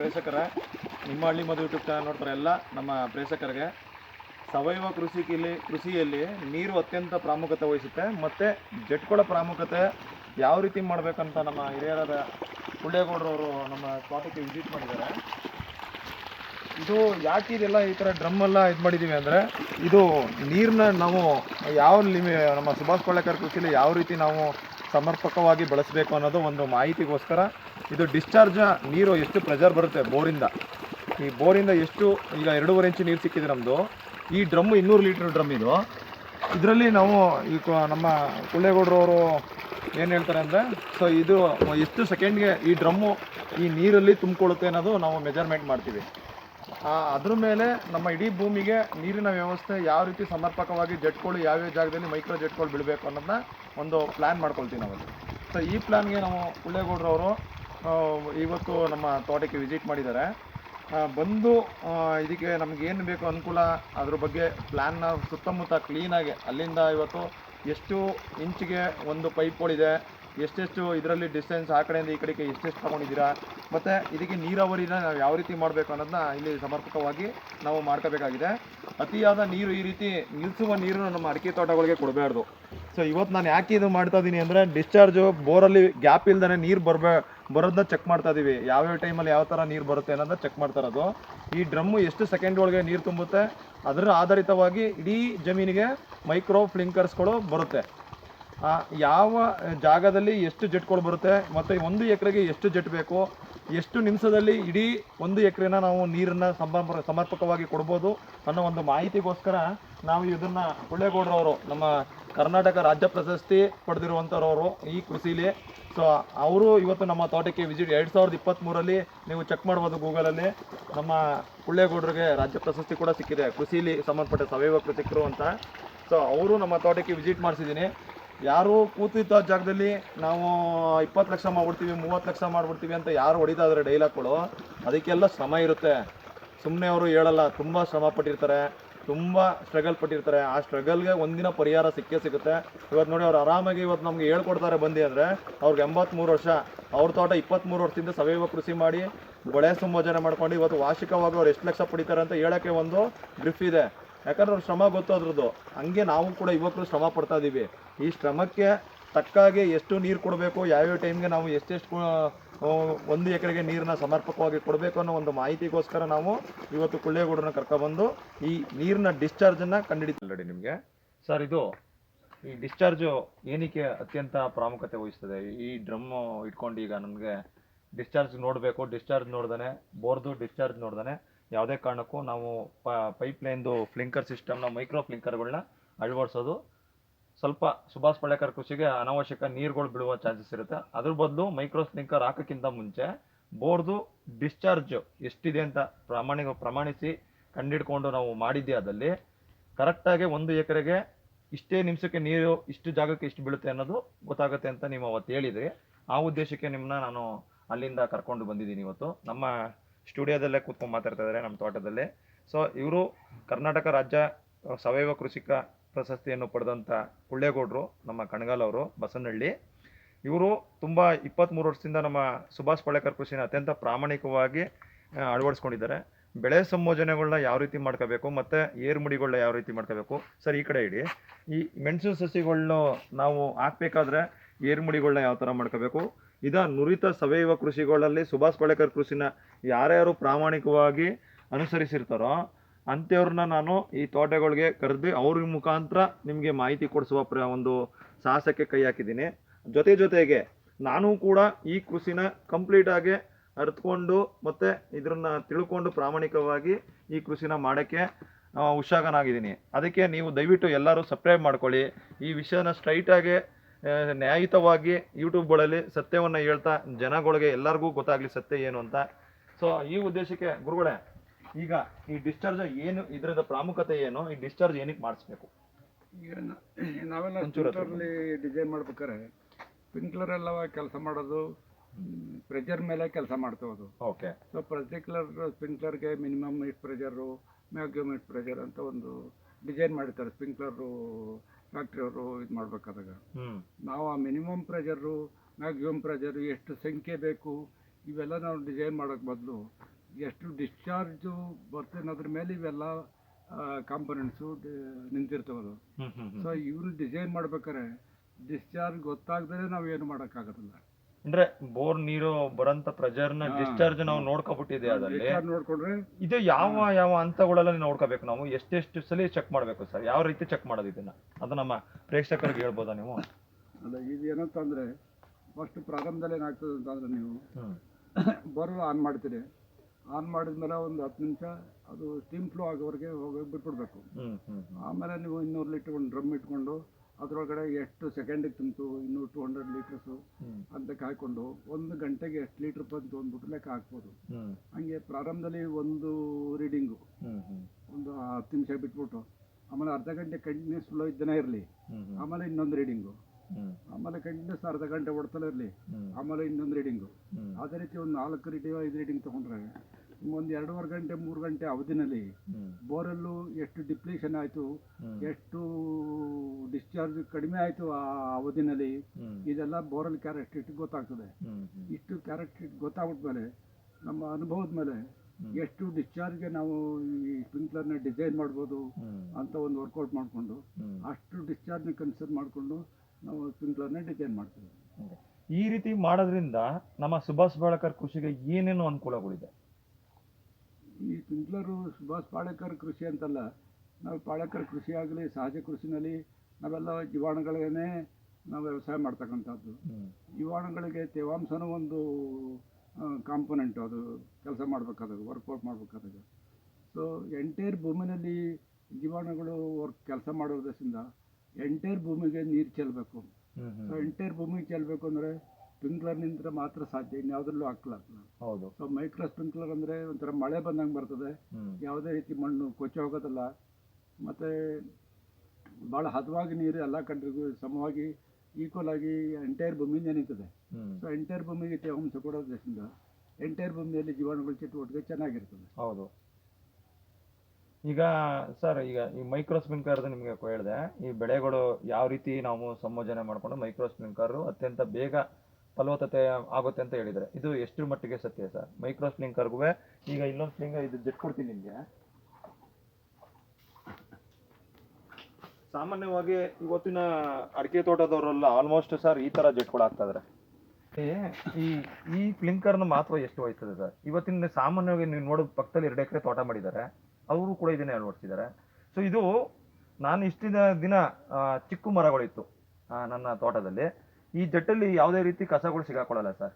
ಪ್ರೇಕ್ಷಕರ, ನಿಮ್ಮ ಹಳ್ಳಿ ಮದುವೆ ಯೂಟ್ಯೂಬ್ ಚಾನಲ್ ನೋಡ್ತಾರೆ ಎಲ್ಲ ನಮ್ಮ ಪ್ರೇಕ್ಷಕರಿಗೆ. ಸಾವಯವ ಕೃಷಿಯಲ್ಲಿ ಕೃಷಿಯಲ್ಲಿ ನೀರು ಅತ್ಯಂತ ಪ್ರಾಮುಖ್ಯತೆ ವಹಿಸುತ್ತೆ, ಮತ್ತು ಜಟ್ಕೊಳ ಪ್ರಾಮುಖ್ಯತೆ ಯಾವ ರೀತಿ ಮಾಡಬೇಕಂತ ನಮ್ಮ ಹಿರಿಯರಾದ ಕುಳ್ಳೇಗೌಡರವರು ನಮ್ಮ ಸ್ವಾತಕ್ಕೆ ವಿಸಿಟ್ ಮಾಡಿದ್ದಾರೆ. ಇದು ಯಾಕೆ ಇದೆಲ್ಲ ಈ ಥರ ಡ್ರಮ್ ಎಲ್ಲ ಇದು ಮಾಡಿದ್ದೀವಿ ಅಂದರೆ, ಇದು ನೀರನ್ನ ನಾವು ಯಾವ ಲಿಮಿ ನಮ್ಮ ಸುಭಾಷ್ ಕೊಳ್ಳೇಕರ್ ಕೃಷಿಲಿ ಯಾವ ರೀತಿ ನಾವು ಸಮರ್ಪಕವಾಗಿ ಬಳಸಬೇಕು ಅನ್ನೋದು ಒಂದು ಮಾಹಿತಿಗೋಸ್ಕರ ಇದು ಡಿಸ್ಚಾರ್ಜ್ ನೀರು ಎಷ್ಟು ಪ್ರೆಷರ್ ಬರುತ್ತೆ ಬೋರಿಂದ. ಈ ಬೋರಿಂದ ಎಷ್ಟು, ಈಗ ಎರಡೂವರೆ ಇಂಚು ನೀರು ಸಿಕ್ಕಿದೆ ನಮ್ಮದು ಈ ಡ್ರಮ್ಮು ಇನ್ನೂರು ಲೀಟ್ರ್ ಡ್ರಮ್ ಇದು. ಇದರಲ್ಲಿ ನಾವು ಈ ನಮ್ಮ ಕುಳ್ಳೇಗೌಡರವರು ಏನು ಹೇಳ್ತಾರೆ ಅಂದರೆ ಸೊ ಇದು, ಎಷ್ಟು ಸೆಕೆಂಡ್ಗೆ ಈ ಡ್ರಮ್ಮು ಈ ನೀರಲ್ಲಿ ತುಂಬಿಕೊಳ್ಳುತ್ತೆ ಅನ್ನೋದು ನಾವು ಮೆಜರ್ಮೆಂಟ್ ಮಾಡ್ತೀವಿ. ಅದ್ರ ಮೇಲೆ ನಮ್ಮ ಇಡೀ ಭೂಮಿಗೆ ನೀರಿನ ವ್ಯವಸ್ಥೆ ಯಾವ ರೀತಿ ಸಮರ್ಪಕವಾಗಿ ಜಟ್ಗಳು ಯಾವ್ಯಾವ ಜಾಗದಲ್ಲಿ ಮೈಕ್ರೋ ಜಟ್ಗಳು ಬೀಳಬೇಕು ಅನ್ನೋದನ್ನ ಒಂದು ಪ್ಲ್ಯಾನ್ ಮಾಡ್ಕೊಳ್ತೀವಿ ನಾವು ಸೊ ಈ ಪ್ಲ್ಯಾನ್ಗೆ ನಾವು ಕುಳ್ಳೇಗೌಡರವರು ಇವತ್ತು ನಮ್ಮ ತೋಟಕ್ಕೆ ವಿಸಿಟ್ ಮಾಡಿದ್ದಾರೆ. ಬಂದು ಇದಕ್ಕೆ ನಮ್ಗೆ ಏನು ಬೇಕು ಅನುಕೂಲ, ಅದ್ರ ಬಗ್ಗೆ ಪ್ಲ್ಯಾನ್ನ ಸುತ್ತಮುತ್ತ ಕ್ಲೀನಾಗಿ ಅಲ್ಲಿಂದ ಇವತ್ತು ಎಷ್ಟು ಇಂಚಿಗೆ ಒಂದು ಪೈಪ್ಗಳಿದೆ ಎಷ್ಟೆಷ್ಟು ಇದರಲ್ಲಿ ಡಿಸ್ಟೆನ್ಸ್ ಆ ಕಡೆಯಿಂದ ಈ ಕಡೆಗೆ ಎಷ್ಟೆಷ್ಟು ತಗೊಂಡಿದ್ದೀರಾ? ಮತ್ತು ಇದಕ್ಕೆ ನೀರಾವರಿನ ನಾವು ಯಾವ ರೀತಿ ಮಾಡಬೇಕು ಅನ್ನೋದನ್ನ ಇಲ್ಲಿ ಸಮರ್ಪಕವಾಗಿ ನಾವು ಮಾಡ್ಕೋಬೇಕಾಗಿದೆ. ಅತಿಯಾದ ನೀರು ಈ ರೀತಿ ನಿಲ್ಲಿಸುವ ನೀರನ್ನು ನಮ್ಮ ಅಡಿಕೆ ತೋಟಗಳಿಗೆ ಕೊಡಬಾರ್ದು. ಸೊ ಇವತ್ತು ನಾನು ಯಾಕೆ ಇದು ಮಾಡ್ತಾ ಇದ್ದೀನಿ ಅಂದರೆ ಡಿಸ್ಚಾರ್ಜು ಬೋರಲ್ಲಿ ಗ್ಯಾಪ್ ಇಲ್ದೇ ನೀರು ಬರಬೇ, ಬರೋದನ್ನ ಚೆಕ್ ಮಾಡ್ತಾ ಇದ್ದೀವಿ ಯಾವ್ಯಾವ ಟೈಮಲ್ಲಿ ಯಾವ ಥರ ನೀರು ಬರುತ್ತೆ ಅನ್ನೋದನ್ನ ಚೆಕ್ ಮಾಡ್ತಾ ಇರೋದು. ಈ ಡ್ರಮ್ಮು ಎಷ್ಟು ಸೆಕೆಂಡ್ ಒಳಗೆ ನೀರು ತುಂಬುತ್ತೆ? ಅದರ ಆಧಾರಿತವಾಗಿ ಇಡೀ ಜಮೀನಿಗೆ ಮೈಕ್ರೋ ಫ್ಲಿಂಕರ್ಸ್ಗಳು ಬರುತ್ತೆ. ಯಾವ ಜಾಗದಲ್ಲಿ ಎಷ್ಟು ಜೆಟ್ಗಳು ಬರುತ್ತೆ, ಮತ್ತು ಒಂದು ಎಕರೆಗೆ ಎಷ್ಟು ಜೆಟ್ ಬೇಕು, ಎಷ್ಟು ನಿಮಿಷದಲ್ಲಿ ಇಡೀ ಒಂದು ಎಕರೆನ ನಾವು ನೀರನ್ನು ಸಮರ್ಪ ಸಮರ್ಪಕವಾಗಿ ಕೊಡ್ಬೋದು ಅನ್ನೋ ಒಂದು ಮಾಹಿತಿಗೋಸ್ಕರ ನಾವು ಇದನ್ನು ಕುಳ್ಳೇಗೌಡರವರು ನಮ್ಮ ಕರ್ನಾಟಕ ರಾಜ್ಯ ಪ್ರಶಸ್ತಿ ಪಡೆದಿರುವಂಥವ್ರವರು ಈ ಕೃಷಿಲಿ. ಸೊ ಅವರು ಇವತ್ತು ನಮ್ಮ ತೋಟಕ್ಕೆ ವಿಸಿಟ್ ಎರಡು ಸಾವಿರದ ಇಪ್ಪತ್ತ್ಮೂರಲ್ಲಿ ನೀವು ಚೆಕ್ ಮಾಡ್ಬೋದು ಗೂಗಲಲ್ಲಿ. ನಮ್ಮ ಕುಳ್ಳೇಗೌಡರಿಗೆ ರಾಜ್ಯ ಪ್ರಶಸ್ತಿ ಕೂಡ ಸಿಕ್ಕಿದೆ, ಕೃಷಿಲಿ ಸಂಬಂಧಪಟ್ಟ ಸಾವಯವ ಕೃತಿಕರು ಅಂತ. ಸೊ ಅವರು ನಮ್ಮ ತೋಟಕ್ಕೆ ವಿಸಿಟ್ ಮಾಡಿಸಿದ್ದೀನಿ. ಯಾರು ಕೂತಿದ್ದ ಜಾಗದಲ್ಲಿ ನಾವು ಇಪ್ಪತ್ತು ಲಕ್ಷ ಮಾಡ್ಬಿಡ್ತೀವಿ, ಮೂವತ್ತು ಲಕ್ಷ ಮಾಡ್ಬಿಡ್ತೀವಿ ಅಂತ ಯಾರು ಹೊಡಿತಾ ಇದ್ದಾರೆ ಡೈಲಾಗ್ಗಳು ಅದಕ್ಕೆಲ್ಲ ಶ್ರಮ ಇರುತ್ತೆ. ಸುಮ್ಮನೆ ಅವರು ಹೇಳಲ್ಲ, ತುಂಬ ಶ್ರಮ ಪಟ್ಟಿರ್ತಾರೆ, ತುಂಬ ಸ್ಟ್ರಗಲ್ ಪಟ್ಟಿರ್ತಾರೆ. ಆ ಸ್ಟ್ರಗಲ್ಗೆ ಒಂದಿನ ಪರಿಹಾರ ಸಿಕ್ಕೇ ಸಿಗುತ್ತೆ. ಇವತ್ತು ನೋಡಿ ಅವ್ರು ಆರಾಮಾಗಿ ಇವತ್ತು ನಮ್ಗೆ ಹೇಳ್ಕೊಡ್ತಾರೆ ಬಂದು ಅಂದರೆ, ಅವ್ರಿಗೆ ಎಂಬತ್ತ್ಮೂರು ವರ್ಷ, ಅವ್ರ ತೋಟ ಇಪ್ಪತ್ತ್ಮೂರು ವರ್ಷದಿಂದ ಸಾವಯವ ಕೃಷಿ ಮಾಡಿ ಬೆಳೆ ಸಂಯೋಜನೆ ಮಾಡ್ಕೊಂಡು ಇವತ್ತು ವಾರ್ಷಿಕವಾಗಿ ಅವ್ರು ಎಷ್ಟು ಲಕ್ಷ ಪಡಿತಾರೆ ಅಂತ ಹೇಳೋಕ್ಕೆ ಒಂದು ಗ್ರಿಫ್ ಇದೆ. ಯಾಕಂದ್ರೆ ಅವ್ರ ಶ್ರಮ ಗೊತ್ತು ಅದ್ರದ್ದು. ಹಂಗೆ ನಾವು ಕೂಡ ಯುವಕರು ಶ್ರಮ ಪಡ್ತಾ ಇದ್ದೀವಿ ಈ ಶ್ರಮಕ್ಕೆ ತಕ್ಕಾಗೆ ಎಷ್ಟು ನೀರು ಕೊಡಬೇಕು, ಯಾವ್ಯಾವ ಟೈಮ್ಗೆ ನಾವು ಎಷ್ಟೆಷ್ಟು ಒಂದು ಎಕರೆಗೆ ನೀರನ್ನ ಸಮರ್ಪಕವಾಗಿ ಕೊಡಬೇಕು ಅನ್ನೋ ಒಂದು ಮಾಹಿತಿಗೋಸ್ಕರ ನಾವು ಇವತ್ತು ಕುಳ್ಳೇಗೌಡನ ಕರ್ಕೊಬಂದು ಈ ನೀರಿನ ಡಿಸ್ಚಾರ್ಜನ್ನು ಕಂಡುಹಿಡಿತೀವಿ ನಿಮಗೆ. ಸರ್, ಇದು ಈ ಡಿಸ್ಚಾರ್ಜು ಏನಕ್ಕೆ ಅತ್ಯಂತ ಪ್ರಾಮುಖ್ಯತೆ ವಹಿಸ್ತದೆ? ಈ ಡ್ರಮ್ ಇಟ್ಕೊಂಡು ಈಗ ನಮಗೆ ಡಿಸ್ಚಾರ್ಜ್ ನೋಡಬೇಕು ಡಿಸ್ಚಾರ್ಜ್ ನೋಡ್ದಾನೆ, ಬೋರ್ದು ಡಿಸ್ಚಾರ್ಜ್ ನೋಡ್ದೇ ಯಾವುದೇ ಕಾರಣಕ್ಕೂ ನಾವು ಪೈಪ್ ಲೈನ್ದು ಫ್ಲಿಂಕರ್ ಸಿಸ್ಟಮ್ನ ಮೈಕ್ರೋ ಫ್ಲಿಂಕರ್ಗಳನ್ನ ಅಳವಡಿಸೋದು. ಸ್ವಲ್ಪ ಸುಭಾಷ್ ಪಳ್ಳೇಕರ್ ಕೃಷಿಗೆ ಅನಾವಶ್ಯಕ ನೀರುಗಳು ಬಿಡುವ ಚಾನ್ಸಸ್ ಇರುತ್ತೆ. ಅದ್ರ ಬದಲು ಮೈಕ್ರೋ ಸ್ಪ್ರಿಂಕರ್ ಹಾಕೋಕ್ಕಿಂತ ಮುಂಚೆ ಬೋರ್ದು ಡಿಸ್ಚಾರ್ಜ್ ಎಷ್ಟಿದೆ ಅಂತ ಪ್ರಮಾಣಿಕ, ಪ್ರಮಾಣಿಸಿ ಕಂಡಿಡ್ಕೊಂಡು ನಾವು ಮಾಡಿದ್ದೆ ಅದಲ್ಲಿ ಕರೆಕ್ಟಾಗಿ ಒಂದು ಎಕರೆಗೆ ಇಷ್ಟೇ ನಿಮಿಷಕ್ಕೆ ನೀರು ಇಷ್ಟು ಜಾಗಕ್ಕೆ ಇಷ್ಟು ಬೀಳುತ್ತೆ ಅನ್ನೋದು ಗೊತ್ತಾಗುತ್ತೆ ಅಂತ ನೀವು ಅವತ್ತು ಹೇಳಿದ್ರಿ. ಆ ಉದ್ದೇಶಕ್ಕೆ ನಿಮ್ಮನ್ನ ನಾನು ಅಲ್ಲಿಂದ ಕರ್ಕೊಂಡು ಬಂದಿದ್ದೀನಿ ಇವತ್ತು. ನಮ್ಮ ಸ್ಟುಡಿಯೋದಲ್ಲೇ ಕೂತ್ಕೊಂಡು ಮಾತಾಡ್ತಾ ಇದ್ದಾರೆ ನಮ್ಮ ತೋಟದಲ್ಲಿ. ಸೊ ಇವರು ಕರ್ನಾಟಕ ರಾಜ್ಯ ಸಾವಯವ ಕೃಷಿಕ ಪ್ರಶಸ್ತಿಯನ್ನು ಪಡೆದಂಥ ಕುಳ್ಳೇಗೌಡರು, ನಮ್ಮ ಕಣಗಾಲ್ ಅವರು ಬಸನಹಳ್ಳಿ ಇವರು ತುಂಬ ಇಪ್ಪತ್ತ್ಮೂರು ವರ್ಷದಿಂದ ನಮ್ಮ ಸುಭಾಷ್ ಪಳೇಕರ್ ಕೃಷಿನ ಅತ್ಯಂತ ಪ್ರಾಮಾಣಿಕವಾಗಿ ಅಳವಡಿಸ್ಕೊಂಡಿದ್ದಾರೆ. ಬೆಳೆ ಸಂಯೋಜನೆಗಳನ್ನ ಯಾವ ರೀತಿ ಮಾಡ್ಕೋಬೇಕು, ಮತ್ತು ಏರ್ಮುಡಿಗಳನ್ನ ಯಾವ ರೀತಿ ಮಾಡ್ಕೋಬೇಕು? ಸರ್, ಈ ಕಡೆ ಇಡಿ. ಈ ಮೆಣಸಿನ ಸಸಿಗಳನ್ನ ನಾವು ಹಾಕ್ಬೇಕಾದ್ರೆ ಏರ್ಮುಡಿಗಳನ್ನ ಯಾವ ಥರ ಮಾಡ್ಕೋಬೇಕು? ಇದ ನುರಿತ ಸಾವಯವ ಕೃಷಿಗಳಲ್ಲಿ ಸುಭಾಷ್ ಪಳೇಕರ್ ಕೃಷಿನ ಯಾರ್ಯಾರು ಪ್ರಾಮಾಣಿಕವಾಗಿ ಅನುಸರಿಸಿರ್ತಾರೋ ಅಂಥವ್ರನ್ನ ನಾನು ಈ ತೋಟಗಳಿಗೆ ಕರೆದು ಅವ್ರ ಮುಖಾಂತರ ನಿಮಗೆ ಮಾಹಿತಿ ಕೊಡಿಸುವ ಪ್ರ ಒಂದು ಸಾಹಸಕ್ಕೆ ಕೈ ಹಾಕಿದ್ದೀನಿ. ಜೊತೆ ಜೊತೆಗೆ ನಾನು ಕೂಡ ಈ ಕೃಷಿನ ಕಂಪ್ಲೀಟಾಗಿ ಅರ್ತ್ಕೊಂಡು ಮತ್ತು ಇದನ್ನ ತಿಳ್ಕೊಂಡು ಪ್ರಾಮಾಣಿಕವಾಗಿ ಈ ಕೃಷಿನ ಮಾಡೋಕ್ಕೆ ಹುಷಾಗನಾಗಿದ್ದೀನಿ ಅದಕ್ಕೆ ನೀವು ದಯವಿಟ್ಟು ಎಲ್ಲರೂ ಸಬ್ಸ್ಕ್ರೈಬ್ ಮಾಡ್ಕೊಳ್ಳಿ. ಈ ವಿಷಯನ ಸ್ಟ್ರೈಟಾಗಿ ನ್ಯಾಯಯುತವಾಗಿ ಯೂಟ್ಯೂಬ್ಗಳಲ್ಲಿ ಸತ್ಯವನ್ನ ಹೇಳ್ತಾ ಜನಗಳಿಗೆ ಎಲ್ಲರಿಗೂ ಗೊತ್ತಾಗ್ಲಿ ಸತ್ಯ ಏನು ಅಂತ. ಸೊ ಈ ಉದ್ದೇಶಕ್ಕೆ ಗುರುಗಳೇ ಈಗ ಈ ಡಿಸ್ಚಾರ್ಜ್ ಏನು ಇದರದ ಪ್ರಾಮುಖ್ಯತೆ ಏನು ಈ ಡಿಸ್ಚಾರ್ಜ್ ಏನಕ್ಕೆ ಮಾಡಿಸ್ಬೇಕು? ಈಗ ನ- ನಾವೆಲ್ಲ ಡಿಸೈನ್ ಮಾಡ್ಬೇಕಾರೆ ಸ್ಪ್ರಿಂಕ್ಲರ್ ಎಲ್ಲ ಕೆಲಸ ಮಾಡೋದು ಪ್ರೆಷರ್ ಮೇಲೆ ಕೆಲಸ ಮಾಡ್ತೋದು ಓಕೆ ಸೊ ಪರ್ಟಿಕ್ಯುಲರ್ ಸ್ಪ್ರಿಂಕ್ಲರ್ಗೆ ಮಿನಿಮಮ್ ಇಷ್ಟು ಪ್ರೆಜರು ಮ್ಯಾಕ್ಸಿಮಮ್ ಇಷ್ಟು ಪ್ರೆಷರ್ ಅಂತ ಒಂದು ಡಿಸೈನ್ ಮಾಡಿರ್ತಾರೆ ಸ್ಪ್ರಿಂಕ್ಲರು ಫ್ಯಾಕ್ಟ್ರಿಯವರು ಇದು ಮಾಡ್ಬೇಕಾದಾಗ. ನಾವು ಆ ಮಿನಿಮಮ್ ಪ್ರೆಷರು ಮ್ಯಾಕ್ಸಿಮಮ್ ಪ್ರೆಷರು ಎಷ್ಟು ಸಂಖ್ಯೆ ಬೇಕು ಇವೆಲ್ಲ ನಾವು ಡಿಸೈನ್ ಮಾಡೋಕ್ಕೆ ಬದಲು ಎಷ್ಟು ಡಿಸ್ಚಾರ್ಜು ಬರ್ತೇನೆ ಅದ್ರ ಮೇಲೆ ಇವೆಲ್ಲ ಕಾಂಪೊನೆಂಟ್ಸು ನಿಂತಿರ್ತವದು. ಸೊ ಇವ್ರು ಡಿಸೈನ್ ಮಾಡ್ಬೇಕಾದ್ರೆ ಡಿಸ್ಚಾರ್ಜ್ ಗೊತ್ತಾಗ್ದೇ ನಾವು ಏನು ಮಾಡೋಕ್ಕಾಗೋದಿಲ್ಲ. ಅಂದ್ರೆ ಬೋರ್ ನೀರು ಬರಂತ ಪ್ರೆಜರ್ನ ಡಿಸ್ಚಾರ್ಜ್ ನಾವು ನೋಡ್ಕೊಬಿಟ್ಟಿದೆ ಅದರಲ್ಲಿ. ನೋಡ್ಕೊಂಡ್ರೆ ಇದು ಯಾವ ಯಾವ ಹಂತಗಳೆಲ್ಲ ನೋಡ್ಕೋಬೇಕು ನಾವು? ಎಷ್ಟೆಷ್ಟು ಸಲ ಚೆಕ್ ಮಾಡ್ಬೇಕು ಸರ್? ಯಾವ ರೀತಿ ಚೆಕ್ ಮಾಡೋದು ಇದನ್ನ? ಅದು ನಮ್ಮ ಪ್ರೇಕ್ಷಕರಿಗೆ ಹೇಳ್ಬೋದಾ ನೀವು? ಅಲ್ಲ ಇದು ಏನಂತಂದ್ರೆ ಫಸ್ಟ್ ಪ್ರಾರಂಭದಲ್ಲಿ ಏನಾಗ್ತದೆ ಅಂತಂದ್ರೆ ನೀವು ಬೋರ್ ಆನ್ ಮಾಡ್ತೀರಿ. ಆನ್ ಮಾಡಿದ್ಮೇಲೆ ಒಂದು ಹತ್ತು ನಿಮಿಷ ಅದು ಸ್ಟೀಮ್ ಫ್ಲೋ ಆಗೋವರೆಗೆ ಹೋಗಿ ಬಿಟ್ಬಿಡ್ಬೇಕು. ಆಮೇಲೆ ನೀವು ಇನ್ನೂರು ಲೀಟರ್ ಒಂದು ಡ್ರಮ್ ಇಟ್ಕೊಂಡು ಅದರೊಳಗಡೆ ಎಷ್ಟು ಸೆಕೆಂಡಿಗೆ ತುಂಬಿತು ಇನ್ನೂರು ಟೂ ಹಂಡ್ರೆಡ್ ಲೀಟರ್ಸು ಅಂತ ಕಾಯ್ಕೊಂಡು ಒಂದು ಗಂಟೆಗೆ ಎಷ್ಟು ಲೀಟ್ರ್ ಬಂತು ಅಂದ್ಬಿಟ್ಟು ಲೆಕ್ಕ ಹಾಕ್ಬೋದು. ಹಂಗೆ ಪ್ರಾರಂಭದಲ್ಲಿ ಒಂದು ರೀಡಿಂಗು ಒಂದು ಹತ್ತು ನಿಮಿಷ ಬಿಟ್ಬಿಟ್ಟು ಆಮೇಲೆ ಅರ್ಧ ಗಂಟೆ ಕಂಟಿನ್ಯೂಸ್ ಫ್ಲೋ ಇದ್ದನೇ ಇರಲಿ. ಆಮೇಲೆ ಇನ್ನೊಂದು ರೀಡಿಂಗು ಆಮೇಲೆ ಕಂಟಿನ್ಯೂಸ್ ಅರ್ಧ ಗಂಟೆ ಓಡ್ತಲೇ ಇರಲಿ. ಆಮೇಲೆ ಇನ್ನೊಂದು ರೀಡಿಂಗು ಅದೇ ರೀತಿ ಒಂದು ನಾಲ್ಕು ರೀಡಿಂಗ್ ಐದು ರೀಡಿಂಗ್ ತೊಗೊಂಡ್ರೆ ಒಂದು ಎರಡೂವರೆ ಗಂಟೆ ಮೂರು ಗಂಟೆ ಅವಧಿನಲ್ಲಿ ಬೋರಲ್ಲು ಎಷ್ಟು ಡಿಪ್ಲೀಷನ್ ಆಯಿತು ಎಷ್ಟು ಡಿಸ್ಚಾರ್ಜ್ ಕಡಿಮೆ ಆಯಿತು ಆ ಅವಧಿನಲ್ಲಿ ಇದೆಲ್ಲ ಬೋರಲ್ ಕ್ಯಾರೆಕ್ಟರಿಸ್ಟಿಕ್ ಗೊತ್ತಾಗ್ತದೆ. ಇಷ್ಟು ಕ್ಯಾರೆಕ್ಟ್ ಇಷ್ಟು ಕ್ಯಾರೆಕ್ಟರಿಸ್ಟಿಕ್ ಗೊತ್ತಾಗ್ಬಿಟ್ಮೇಲೆ ನಮ್ಮ ಅನುಭವದ ಮೇಲೆ. ಎಷ್ಟು ಡಿಸ್ಚಾರ್ಜ್ಗೆ ನಾವು ಈ ಸ್ಪ್ರಿಂಕ್ಲರ್ನ ಡಿಸೈನ್ ಮಾಡ್ಬೋದು ಅಂತ ಒಂದು ವರ್ಕೌಟ್ ಮಾಡಿಕೊಂಡು ಅಷ್ಟು ಡಿಸ್ಚಾರ್ಜ್ನ ಕನ್ಸಿಡರ್ ಮಾಡಿಕೊಂಡು ನಾವು ಸ್ಪ್ರಿಂಕ್ಲರ್ನ ಡಿಸೈನ್ ಮಾಡ್ತೀವಿ. ಈ ರೀತಿ ಮಾಡೋದ್ರಿಂದ ನಮ್ಮ ಸುಭಾಷ್ ಬಾಳಕರ್ ಕೃಷಿಗೆ ಏನೇನು ಅನುಕೂಲಗಳಿದೆ? ಈ ಸ್ಪ್ರಿಂಕ್ಲರು ಸುಭಾಷ್ ಪಾಳೇಕರ್ ಕೃಷಿ ಅಂತಲ್ಲ ನಾವು ಪಾಳೇಕರ್ ಕೃಷಿ ಆಗಲಿ ಸಹಜ ಕೃಷಿನಲ್ಲಿ ನಾವೆಲ್ಲ ಜೀವಾಣುಗಳೇನೆ ನಾವು ವ್ಯವಸಾಯ ಮಾಡ್ತಕ್ಕಂಥದ್ದು. ಜೀವಾಣುಗಳಿಗೆ ತೇವಾಂಶನೂ ಒಂದು ಕಾಂಪೊನೆಂಟ್ ಅದು. ಕೆಲಸ ಮಾಡಬೇಕಾದಾಗ ವರ್ಕೌಟ್ ಮಾಡಬೇಕಾದಾಗ. ಸೊ ಎಂಟೈರ್ ಭೂಮಿನಲ್ಲಿ ಜೀವಾಣುಗಳು ವರ್ಕ್ ಕೆಲಸ ಮಾಡೋದ್ರಿಂದ ಎಂಟೈರ್ ಭೂಮಿಗೆ ನೀರು ಚೆಲ್ಲಬೇಕು ಸೊ ಎಂಟೈರ್ ಭೂಮಿಗೆ ಚೆಲ್ಲಬೇಕು ಅಂದರೆ ಸ್ಪ್ರಿಂಕ್ಲರ್ನಿಂದ ಮಾತ್ರ ಸಾಧ್ಯ. ಇನ್ಯಾವುದ್ರಲ್ಲೂ ಆಗ್ತಿಲ್ಲ ಹೌದು. ಸೊ ಮೈಕ್ರೋ ಸ್ಪ್ರಿಂಕ್ಲರ್ ಅಂದರೆ ಒಂಥರ ಮಳೆ ಬಂದಂಗೆ ಬರ್ತದೆ. ಯಾವುದೇ ರೀತಿ ಮಣ್ಣು ಕೊಚ್ಚಿ ಹೋಗೋದಿಲ್ಲ ಮತ್ತು ಭಾಳ ಹದವಾಗಿ ನೀರು ಎಲ್ಲ ಕಂಟ್ರಿಗೂ ಸಮವಾಗಿ ಈಕ್ವಲ್ ಆಗಿ ಎಂಟೈರ್ ಭೂಮಿಯಿಂದ ನಿಂತಿದೆ. ಸೊ ಎಂಟೈರ್ ಭೂಮಿಗೆ ತೇವಾಂಶ ಕೊಡೋದ್ರಿಂದ ಎಂಟೈರ್ ಭೂಮಿಯಲ್ಲಿ ಜೀವಾಣುಗಳ ಚಟುವಟಿಕೆ ಚೆನ್ನಾಗಿರ್ತದೆ. ಹೌದು. ಈಗ ಸರ್ ಈಗ ಈ ಮೈಕ್ರೋ ಸ್ಪ್ರಿಂಕ್ಲರ್ ನಿಮಗೆ ಹೇಳಿದೆ ಈ ಬೆಳೆಗಳು ಯಾವ ರೀತಿ ನಾವು ಸಂಯೋಜನೆ ಮಾಡಿಕೊಂಡು ಮೈಕ್ರೋ ಸ್ಪ್ರಿಂಕ್ಲರ್ ಅತ್ಯಂತ ಬೇಗ ಫಲವತ್ತತೆ ಆಗುತ್ತೆ ಅಂತ ಹೇಳಿದ್ರೆ ಇದು ಎಷ್ಟು ಮಟ್ಟಿಗೆ ಸತ್ಯ ಸರ್ ಮೈಕ್ರೋ ಸ್ಪ್ರಿಂಕ್ಲರ್ಗೂ ಈಗ ಇನ್ನೊಂದು ಸ್ಪ್ರಿಂಕ್ಲರ್ ಇದು ಜಟ್ ಕೊಡ್ತೀನಿ ನಿಮಗೆ. ಸಾಮಾನ್ಯವಾಗಿ ಇವತ್ತಿನ ಅಡಿಕೆ ತೋಟದವರೆಲ್ಲ ಆಲ್ಮೋಸ್ಟ್ ಸರ್ ಈ ತರ ಜೆಟ್ಗಳು ಆಗ್ತಾ ಇದಾರೆ. ಈ ಈ ಕ್ಲಿಂಕರ್ನ ಮಹತ್ವ ಎಷ್ಟು ಹೋಯ್ತದೆ ಸರ್ ಇವತ್ತಿನ ಸಾಮಾನ್ಯವಾಗಿ ನೀವು ನೋಡೋ ಪಕ್ಕದಲ್ಲಿ ಎರಡು ಎಕರೆ ತೋಟ ಮಾಡಿದ್ದಾರೆ. ಅವರು ಕೂಡ ಇದನ್ನೇ ಅಳವಡಿಸಿದ್ದಾರೆ ಸೊ ಇದು ನಾನು ಇಷ್ಟಿನ ದಿನ ಚಿಕ್ಕ ಮರಗಳಿತ್ತು ನನ್ನ ತೋಟದಲ್ಲಿ. ಈ ಜಟ್ಟಲ್ಲಿ ಯಾವುದೇ ರೀತಿ ಕಸಗಳು ಸಿಗಾಕೊಳ್ಳಲ್ಲ ಸರ್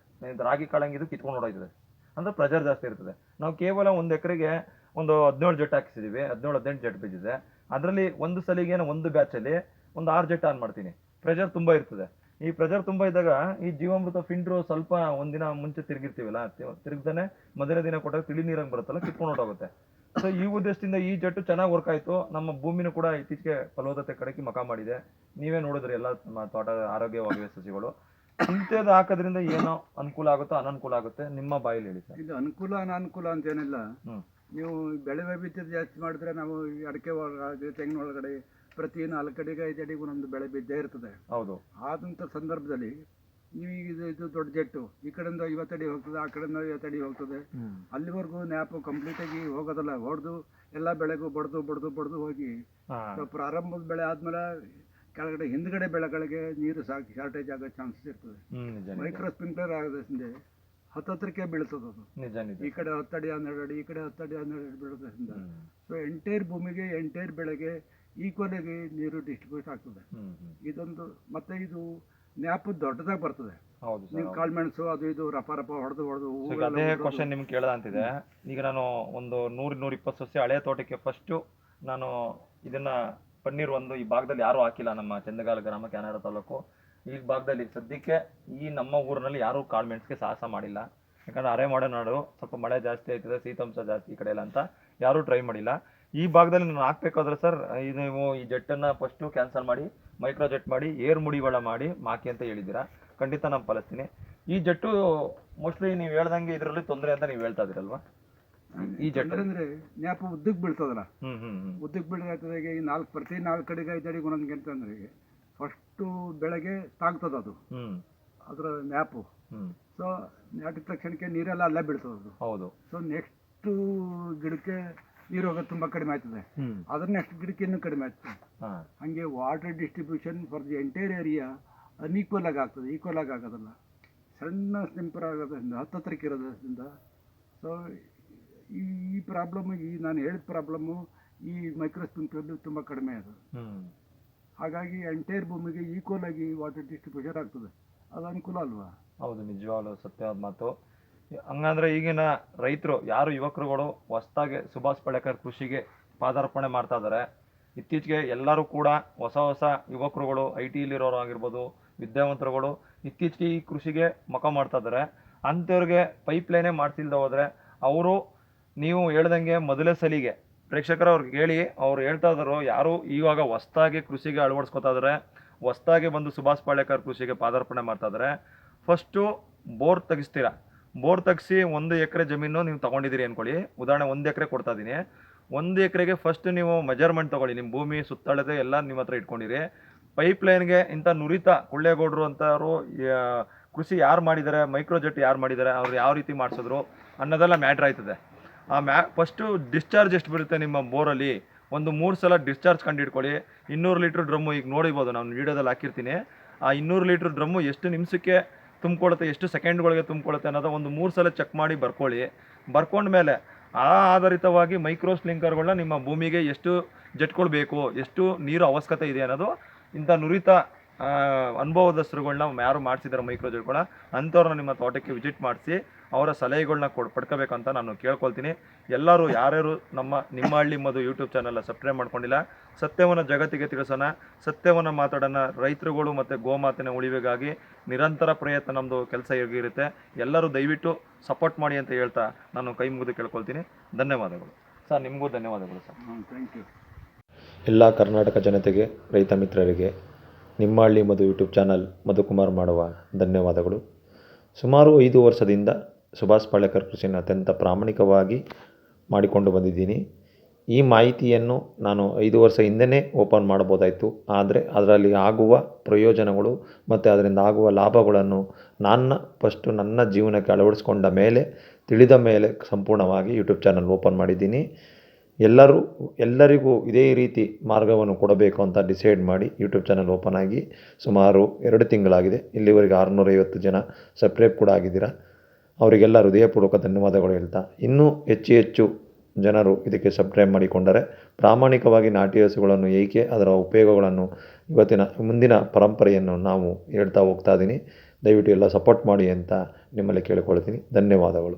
ರಾಗಿ ಕಾಳಂಗಿದು ಕಿತ್ಕೊಂಡು ಹೊಡೋಯ್ತದೆ ಅಂದ್ರೆ ಪ್ರೆಷರ್ ಜಾಸ್ತಿ ಇರ್ತದೆ. ನಾವು ಕೇವಲ ಒಂದು ಎಕರೆಗೆ ಒಂದು ಹದಿನೇಳು ಜಟ್ಟು ಹಾಕಿಸಿದೀವಿ. ಹದಿನೇಳು, ಹದಿನೆಂಟು ಜಟ್ ಬಿದ್ದಿದೆ. ಅದರಲ್ಲಿ ಒಂದು ಸಲಿಗೆ ಒಂದು ಬ್ಯಾಚಲ್ಲಿ ಒಂದು ಆರು ಜೆಟ್ ಆನ್ ಮಾಡ್ತೀನಿ. ಪ್ರೆಷರ್ ತುಂಬ ಇರ್ತದೆ. ಈ ಪ್ರೆಷರ್ ತುಂಬ ಇದ್ದಾಗ ಈ ಜೀವಾಮೃತ ಫಿಂಡ್ರು ಸ್ವಲ್ಪ ಒಂದಿನ ಮುಂಚೆ ತಿರುಗಿರ್ತೀವಲ್ಲ ತಿರುಗ್ದಾನೆ ಮೊದಲನೇ ದಿನ ಕೊಟ್ಟಾಗ ತಿಳಿ ನೀರಂಗೆ ಬರುತ್ತಲ್ಲ ಕಿತ್ಕೊಂಡು ಹೊರಟೋಗುತ್ತೆ. ಸೊ ಈ ಉದ್ದೇಶದಿಂದ ಈ ಜಟ್ಟು ಚೆನ್ನಾಗಿ ವರ್ಕ್ ಆಯಿತು. ನಮ್ಮ ಭೂಮಿನೂ ಕೂಡ ಇತ್ತೀಚೆಗೆ ಫಲವತ್ತತೆ ಕಡೆಗೆ ಮಕ ಮಾಡಿದೆ. ನೀವೇ ನೋಡಿದ್ರಿ ಎಲ್ಲ ನಮ್ಮ ತೋಟ ಆರೋಗ್ಯವಾಗಿವೆ ಸಸಿಗಳು. ಇಂಥದ್ದು ಹಾಕೋದ್ರಿಂದ ಏನೋ ಅನುಕೂಲ ಆಗುತ್ತೋ ಅನನುಕೂಲ ಆಗುತ್ತೆ. ನಿಮ್ಮ ಬಾಯಲ್ಲಿ ಹೇಳಿ ಸರ್. ಇದು ಅನುಕೂಲ ಅನಾನುಕೂಲ ಅಂತ ಏನಿಲ್ಲ. ಹ್ಮ್. ನೀವು ಬೆಳೆ ವೈವಿಧ್ಯತೆ ಜಾಸ್ತಿ ಮಾಡಿದ್ರೆ ನಾವು ಈ ಅಡಿಕೆ ಒಳಗಡೆ ತೆಂಗಿನ ಒಳಗಡೆ ಪ್ರತಿ ನಾಲ್ಕು ಅಡಿಗೆ ಐದು ಅಡಿಗೂ ನಮ್ಮದು ಬೆಳೆ ಬಿದ್ದೇ ಇರ್ತದೆ. ಹೌದು. ಆದಂಥ ಸಂದರ್ಭದಲ್ಲಿ ನೀವು ಈಗ ಇದು ಇದು ದೊಡ್ಡ ಜೆಟ್ಟು ಈ ಕಡೆಯಿಂದ ಐವತ್ತು ಅಡಿ ಹೋಗ್ತದೆ ಆ ಕಡೆಯಿಂದ ಐವತ್ತು ಅಡಿ ಹೋಗ್ತದೆ. ಅಲ್ಲಿವರೆಗೂ ನ್ಯಾಪು ಕಂಪ್ಲೀಟಾಗಿ ಹೋಗೋದಲ್ಲ ಹೊಡೆದು ಎಲ್ಲ ಬೆಳೆಗೂ ಬಡ್ದು ಬಡ್ದು ಬಡ್ದು ಹೋಗಿ ಪ್ರಾರಂಭದ ಬೆಳೆ ಆದಮೇಲೆ ಕೆಳಗಡೆ ಹಿಂದ್ಗಡೆ ಬೆಳೆಗಳಿಗೆ ನೀರು ಸಾಕು ಶಾರ್ಟೇಜ್ ಆಗೋ ಚಾನ್ಸಸ್ ಇರ್ತದೆ. ಮೈಕ್ರೋ ಸ್ಪ್ರಿಂಕ್ಲರ್ ಆಗೋದ್ರಿಂದ ಹತ್ತತ್ರಕ್ಕೆ ಬೀಳ್ತದೆ ಅದು. ನಿಜ ನಿಜ. ಈ ಕಡೆ ಹತ್ತಡಿ ಹನ್ನೆರಡು ಅಡಿ ಈ ಕಡೆ ಹತ್ತಡಿ ಹನ್ನೆರಡು ಅಡಿ ಬೀಳೋದ್ರಿಂದ ಸೊ ಎಂಟೈರ್ ಭೂಮಿಗೆ ಎಂಟೈರ್ ಬೆಳೆಗೆ ಈಕ್ವಲ್ ಆಗಿ ನೀರು ಡಿಸ್ಟ್ರಿಬ್ಯೂಟ್ ಆಗ್ತದೆ. ಇದೊಂದು ಮತ್ತೆ ಇದು ನ್ಯಾಪ್ ದೊಡ್ಡದಾಗಿ ಬರ್ತದೆ. ಹೌದು ನೀವು ಕಾಳುಮೆಣಸು ಅದು ಇದು ರಪ ರಪ ಹೊಡೆದು ಹೊಡೆದು ಅದೇ ಕ್ವಶನ್ ನಿಮ್ಗೆ ಕೇಳದ ಅಂತಿದೆ ಈಗ ನಾನು ಒಂದು ನೂರು ನೂರ ಇಪ್ಪತ್ತು ಸಸ್ಯ ಹಳೆ ತೋಟಕ್ಕೆ ಫಸ್ಟು ನಾನು ಇದನ್ನ ಪನ್ನೀರ್ ಒಂದು ಈ ಭಾಗದಲ್ಲಿ ಯಾರು ಹಾಕಿಲ್ಲ ನಮ್ಮ ಚಂದಗಾಲ ಗ್ರಾಮ ಕೆನಡ ತಾಲೂಕು. ಈ ಭಾಗದಲ್ಲಿ ಸದ್ಯಕ್ಕೆ ಈ ನಮ್ಮ ಊರಿನಲ್ಲಿ ಯಾರು ಕಾಳು ಮೆಣಸಿಗೆ ಸಾಹಸ ಮಾಡಿಲ್ಲ. ಯಾಕಂದ್ರೆ ಅರೆ ಮಾಡೋ ನಾಡು ಸ್ವಲ್ಪ ಮಳೆ ಜಾಸ್ತಿ ಆಯ್ತದೆ ಶೀತಾಂಶ ಜಾಸ್ತಿ ಈ ಕಡೆ ಎಲ್ಲ ಅಂತ ಯಾರು ಟ್ರೈ ಮಾಡಿಲ್ಲ. ಈ ಭಾಗದಲ್ಲಿ ನಾನು ಹಾಕ್ಬೇಕಾದ್ರೆ ಸರ್ ಇದು ನೀವು ಈ ಜೆಟ್ಟನ್ನು ಫಸ್ಟು ಕ್ಯಾನ್ಸಲ್ ಮಾಡಿ ಮೈಕ್ರೋ ಜೆಟ್ ಮಾಡಿ ಏರ್ ಮುಡಿಗಳ ಮಾಡಿ ಮಾಕಿ ಅಂತ ಹೇಳಿದ್ದೀರಾ. ಖಂಡಿತ ನಾನು ಪಾಲಿಸ್ತೀನಿ. ಈ ಜೆಟ್ಟು ಮೋಸ್ಟ್ಲಿ ನೀವು ಹೇಳ್ದಂಗೆ ಇದರಲ್ಲಿ ತೊಂದರೆ ಅಂತ ನೀವು ಹೇಳ್ತಾ ಇದ್ರಲ್ವಾ ಈ ಜೆಟ್ ಅಂದ್ರೆ ನ್ಯಾಪ್ ಉದ್ದಕ್ಕೆ ಬೀಳ್ತದಲ್ಲ? ಹ್ಮ್ ಹ್ಮ್ ಉದ್ದಕ್ಕೆ ಬೀಳ್ತದೆ ಈ ನಾಲ್ಕು ಪ್ರತಿ ನಾಲ್ಕು ಕಡೆಗೆ ಐದು ಅಡಿಗೆ ಒಂದೊಂದು ಗಂಟೆ ಅಂದ್ರೆ ಫಸ್ಟು ಬೆಳಗ್ಗೆ ತಾಗ್ತದ ಅದು. ಅದರ ಮ್ಯಾಪು ಸೊ ನಾಟಿದ ತಕ್ಷಣಕ್ಕೆ ನೀರೆಲ್ಲ ಅಲ್ಲೇ ಬೀಳ್ತದೆ ಅದು ಹೌದು. ಸೊ ನೆಕ್ಸ್ಟ್ ಗಿಡಕ್ಕೆ ನೀರು ಹೋಗೋದು ತುಂಬ ಕಡಿಮೆ ಆಗ್ತದೆ. ಅದ್ರ ನೆಕ್ಸ್ಟ್ ಗಿಡಕ್ಕೆ ಇನ್ನೂ ಕಡಿಮೆ ಆಯ್ತದೆ ಹಂಗೆ water distribution for the entire area unequal ಆಗಿ ಆಗ್ತದೆ ಈಕ್ವಲ್ ಆಗಿ ಆಗೋದಲ್ಲ. ಸಣ್ಣ ಸ್ನಿಂಪರ್ ಆಗೋದ್ರಿಂದ ಹತ್ತತ್ರಕ್ಕೆ ಇರೋದ್ರಿಂದ ಸೊ ಈ ಈ ಪ್ರಾಬ್ಲಮ್ ಈ ನಾನು ಹೇಳಿದ ಪ್ರಾಬ್ಲಮ್ಮು ಈ ಮೈಕ್ರೋ ಸ್ಪ್ರಿಂಕ್ಲರ್ದು ತುಂಬ ಕಡಿಮೆ ಅದು. ಹಾಗಾಗಿ ಎಂಟೈರ್ ಭೂಮಿಗೆ ಈಕ್ವಲ್ ಆಗಿ ವಾಟರ್ ಡಿಸ್ಟ್ರಿಬ್ಯೂಷನ್ ಆಗ್ತದೆ. ಅದು ಅನುಕೂಲ ಅಲ್ವಾ? ಹೌದು, ನಿಜವಾಗ್ಲೂ ಸತ್ಯವಾದ ಮಾತು. ಹಂಗಂದ್ರೆ ಈಗಿನ ರೈತರು, ಯಾರು ಯುವಕರುಗಳು ಹೊಸದಾಗಿ ಸುಭಾಷ್ ಪಳೇಕರ್ ಕೃಷಿಗೆ ಪಾದಾರ್ಪಣೆ ಮಾಡ್ತಾ ಇದ್ದಾರೆ ಇತ್ತೀಚೆಗೆ ಎಲ್ಲರೂ ಕೂಡ ಹೊಸ ಹೊಸ ಯುವಕರುಗಳು ಐ ಟಿಲಿರೋರು ಆಗಿರ್ಬೋದು, ವಿದ್ಯಾವಂತರುಗಳು ಇತ್ತೀಚೆಗೆ ಈ ಕೃಷಿಗೆ ಮುಖ ಮಾಡ್ತಾ ಇದ್ದಾರೆ ಅಂಥವ್ರಿಗೆ ಪೈಪ್ ಲೈನೇ ಮಾಡ್ತಿಲ್ದ ಹೋದರೆ, ಅವರು ನೀವು ಹೇಳ್ದಂಗೆ ಮೊದಲೇ ಸಲಿಗೆ ಪ್ರೇಕ್ಷಕರು ಅವ್ರಿಗೆ ಹೇಳಿ, ಅವ್ರು ಹೇಳ್ತಾ ಇದ್ರು, ಯಾರು ಇವಾಗ ಹೊಸ್ತಾಗಿ ಕೃಷಿಗೆ ಅಳವಡಿಸ್ಕೊತಾ ಇದ್ದಾರೆ ಹೊಸ್ದಾಗಿ ಬಂದು ಸುಭಾಷ್ ಪಾಳೇಕರ್ ಕೃಷಿಗೆ ಪಾದಾರ್ಪಣೆ ಮಾಡ್ತಾ ಇದ್ದಾರೆ ಫಸ್ಟು ಬೋರ್ ತೆಗಿಸ್ತೀರಾ? ಬೋರ್ ತೆಗಿಸಿ ಒಂದು ಎಕರೆ ಜಮೀನು ನೀವು ತೊಗೊಂಡಿದ್ದೀರಿ ಅಂದ್ಕೊಳ್ಳಿ ಉದಾಹರಣೆ ಒಂದು ಎಕರೆ ಕೊಡ್ತಾ ಇದ್ದೀನಿ. ಒಂದು ಎಕರೆಗೆ ಫಸ್ಟ್ ನೀವು ಮೆಜರ್ಮೆಂಟ್ ತಗೊಳ್ಳಿ. ನಿಮ್ಮ ಭೂಮಿ, ಸುತ್ತಳತೆ ಎಲ್ಲ ನಿಮ್ಮ ಹತ್ರ ಇಟ್ಕೊಂಡಿರಿ. ಪೈಪ್ ಲೈನ್ಗೆ ಇಂಥ ನುರಿತ ಕೊಳ್ಳೇಗೌಡರು ಅಂತವರು ಕೃಷಿ ಯಾರು ಮಾಡಿದ್ದಾರೆ ಮೈಕ್ರೋಜೆಟ್ ಯಾರು ಮಾಡಿದ್ದಾರೆ, ಅವ್ರು ಯಾವ ರೀತಿ ಮಾಡಿಸಿದ್ರು ಅನ್ನೋದೆಲ್ಲ ಮ್ಯಾಟ್ರ್ ಆಯ್ತದೆ. ಆ ಮ್ಯಾ ಫಸ್ಟು ಡಿಸ್ಚಾರ್ಜ್ ಎಷ್ಟು ಬರುತ್ತೆ ನಿಮ್ಮ ಬೋರಲ್ಲಿ? ಒಂದು ಮೂರು ಸಲ ಡಿಸ್ಚಾರ್ಜ್ ಕಂಡು ಹಿಡ್ಕೊಳ್ಳಿ ಇನ್ನೂರು ಲೀಟ್ರ್ ಡ್ರಮ್ಮು ಈಗ ನೋಡಿಬೋದು, ನಾನು ವೀಡಿಯೋದಲ್ಲಿ ಹಾಕಿರ್ತೀನಿ. ಆ ಇನ್ನೂರು ಲೀಟ್ರ್ ಡ್ರಮ್ಮು ಎಷ್ಟು ನಿಮಿಷಕ್ಕೆ ತುಂಬಿಕೊಳ್ಳುತ್ತೆ, ಎಷ್ಟು ಸೆಕೆಂಡ್ಗಳಿಗೆ ತುಂಬಿಕೊಳ್ಳುತ್ತೆ ಅನ್ನೋದು ಒಂದು ಮೂರು ಸಲ ಚೆಕ್ ಮಾಡಿ ಬರ್ಕೊಳ್ಳಿ. ಬರ್ಕೊಂಡ್ಮೇಲೆ ಆ ಆಧಾರಿತವಾಗಿ ಮೈಕ್ರೋ ಸ್ಲಿಂಕರ್ಗಳನ್ನ ನಿಮ್ಮ ಭೂಮಿಗೆ ಎಷ್ಟು ಜಟ್ಗಳು ಬೇಕು, ಎಷ್ಟು ನೀರು ಅವಶ್ಯಕತೆ ಇದೆ ಅನ್ನೋದು ಇಂಥ ನುರಿತ ಅನುಭವದ ಅನುಭವದಸ್ಥರುಗಳನ್ನ ಯಾರು ಮಾಡಿಸಿದ್ದಾರೆ ಮೈಕ್ರೋ ಜಟ್ಗಳನ್ನ ಅಂಥವ್ರನ್ನ ನಿಮ್ಮ ತೋಟಕ್ಕೆ ವಿಸಿಟ್ ಮಾಡಿಸಿ ಅವರ ಸಲಹೆಗಳನ್ನ ಕೊಡ್ ಪಡ್ಕೋಬೇಕಂತ ನಾನು ಕೇಳ್ಕೊಳ್ತೀನಿ. ಎಲ್ಲರೂ ಯಾರ್ಯಾರು ನಮ್ಮ ನಿಮ್ಮ ಹಳ್ಳಿ ಮದು ಯೂಟ್ಯೂಬ್ ಚಾನಲ್ ಸಬ್ಸ್ಕ್ರೈಬ್ ಮಾಡ್ಕೊಂಡಿಲ್ಲ ಸತ್ಯವನ್ನು ಜಗತ್ತಿಗೆ ತಿಳಿಸೋಣ ಸತ್ಯವನ್ನು ಮಾತಾಡೋಣ ರೈತರುಗಳು ಮತ್ತು ಗೋಮಾತಿನ ಉಳಿವಿಗಾಗಿ ನಿರಂತರ ಪ್ರಯತ್ನ ನಮ್ಮದು ಕೆಲಸ ಇರುತ್ತೆ ಎಲ್ಲರೂ ದಯವಿಟ್ಟು ಸಪೋರ್ಟ್ ಮಾಡಿ ಅಂತ ಹೇಳ್ತಾ ನಾನು ಕೈ ಮುಗಿದು ಕೇಳ್ಕೊಳ್ತೀನಿ. ಧನ್ಯವಾದಗಳು. ಸರ್ ನಿಮಗೂ ಧನ್ಯವಾದಗಳು ಸರ್. ಥ್ಯಾಂಕ್ ಯು ಎಲ್ಲ ಕರ್ನಾಟಕ ಜನತೆಗೆ ರೈತ ಮಿತ್ರರಿಗೆ ನಿಮ್ಮ ಹಳ್ಳಿ ಮಧು ಯೂಟ್ಯೂಬ್ ಚಾನಲ್ ಮಧುಕುಮಾರ್ ಮಾಡುವ ಧನ್ಯವಾದಗಳು. ಸುಮಾರು ಐದು ವರ್ಷದಿಂದ ಸುಭಾಷ್ ಪಾಳೇಕರ್ ಕೃಷಿಯನ್ನು ಅತ್ಯಂತ ಪ್ರಾಮಾಣಿಕವಾಗಿ ಮಾಡಿಕೊಂಡು ಬಂದಿದ್ದೀನಿ. ಈ ಮಾಹಿತಿಯನ್ನು ನಾನು ಐದು ವರ್ಷ ಹಿಂದೆಯೇ ಓಪನ್ ಮಾಡ್ಬೋದಾಯಿತು ಆದರೆ ಅದರಲ್ಲಿ ಆಗುವ ಪ್ರಯೋಜನಗಳು ಮತ್ತು ಅದರಿಂದ ಆಗುವ ಲಾಭಗಳನ್ನು ನನ್ನ ಫಸ್ಟು ನನ್ನ ಜೀವನಕ್ಕೆ ಅಳವಡಿಸ್ಕೊಂಡ ಮೇಲೆ, ತಿಳಿದ ಮೇಲೆ ಸಂಪೂರ್ಣವಾಗಿ ಯೂಟ್ಯೂಬ್ ಚಾನಲ್ ಓಪನ್ ಮಾಡಿದ್ದೀನಿ. ಎಲ್ಲರೂ, ಎಲ್ಲರಿಗೂ ಇದೇ ರೀತಿ ಮಾರ್ಗವನ್ನು ಕೊಡಬೇಕು ಅಂತ ಡಿಸೈಡ್ ಮಾಡಿ ಯೂಟ್ಯೂಬ್ ಚಾನಲ್ ಓಪನ್ ಆಗಿ ಸುಮಾರು ಎರಡು ತಿಂಗಳಾಗಿದೆ. ಇಲ್ಲಿವರೆಗೆ ಆರುನೂರೈವತ್ತು ಜನ ಸಬ್ಸ್ಕ್ರೈಬ್ ಕೂಡ ಆಗಿದ್ದೀರಾ. ಅವರಿಗೆಲ್ಲ ಹೃದಯಪೂರ್ವಕ ಧನ್ಯವಾದಗಳು ಹೇಳ್ತಾ, ಇನ್ನೂ ಹೆಚ್ಚು ಹೆಚ್ಚು ಜನರು ಇದಕ್ಕೆ ಸಬ್ಸ್ಕ್ರೈಬ್ ಮಾಡಿಕೊಂಡರೆ ಪ್ರಾಮಾಣಿಕವಾಗಿ ನಾಟಿ ಹಸುಗಳನ್ನು ಏಕೆ, ಅದರ ಉಪಯೋಗಗಳನ್ನು ಇವತ್ತಿನ, ಮುಂದಿನ ಪರಂಪರೆಯನ್ನು ನಾವು ಹೇಳ್ತಾ ಹೋಗ್ತಾ ಇದ್ದೀನಿ ದಯವಿಟ್ಟು ಎಲ್ಲ ಸಪೋರ್ಟ್ ಮಾಡಿ ಅಂತ ನಿಮ್ಮಲ್ಲಿ ಕೇಳಿಕೊಳ್ತೀನಿ. ಧನ್ಯವಾದಗಳು.